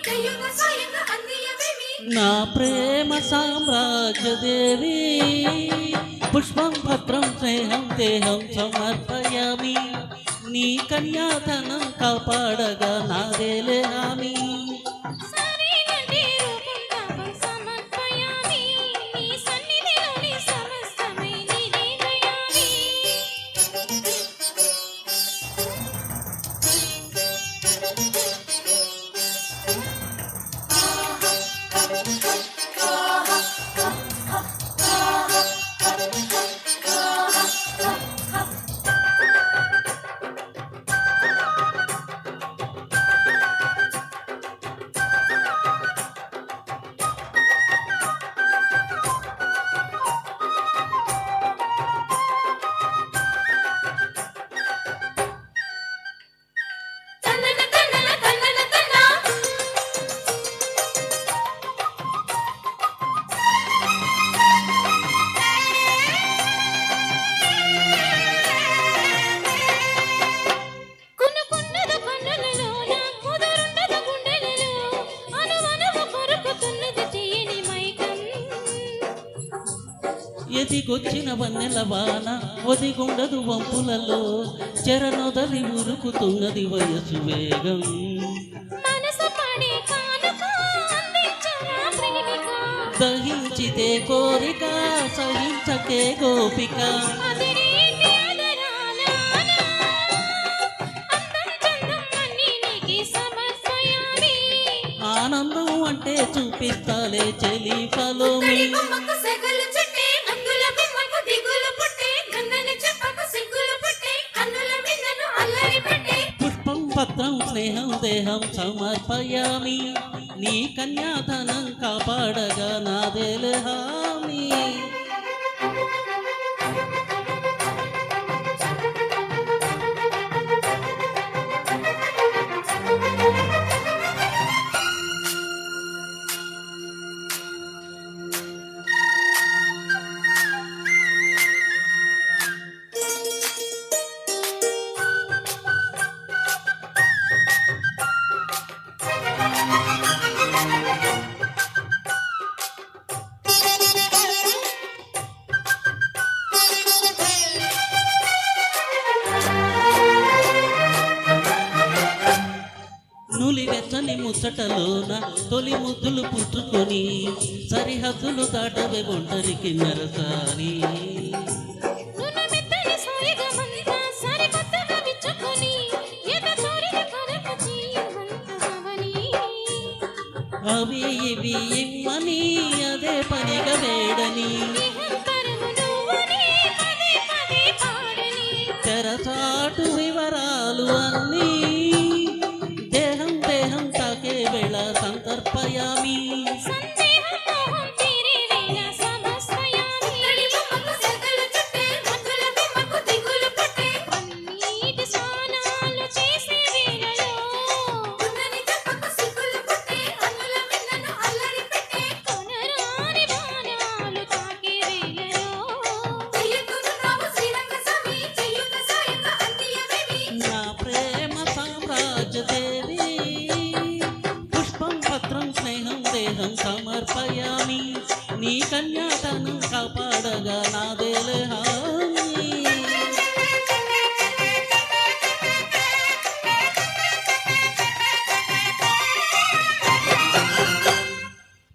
స్వయంగా అందియవేమి నా ప్రేమ సామ్రాజ్యదేవి పుష్పం భద్రం స్నేహం దేహం సమర్పయామి నీ కన్యాధనం కాపాడగా నాదేలే హామీ ఎదిగొచ్చిన వన్నెల వాన ఒదిగుండదు వంపులలో చెరనొదలి ఉరుకుతున్నది వయసు వేగం. దహించితే కోరిక సహించకే గోపిక. ఆనందం అంటే చూపిస్తాలే చెలి ఫలోమి. బొమ్మకు పత్రం స్నేహం దేహం సమర్పయామి నీ కన్యాధనం కాపాడగా నాదేలే హామీ నులి వెచ్చని ముచ్చటలోన తొలి ముద్దులు పుచ్చుకొని సరిహద్దులు దాటవే ఒంటరికి తీయవంతమవని అవి ఇవి ఇమ్మని అదే పనిగా వేడని. తెరచాటు వివరాలు అన్నీ సమర్పయామి. నీ కన్యా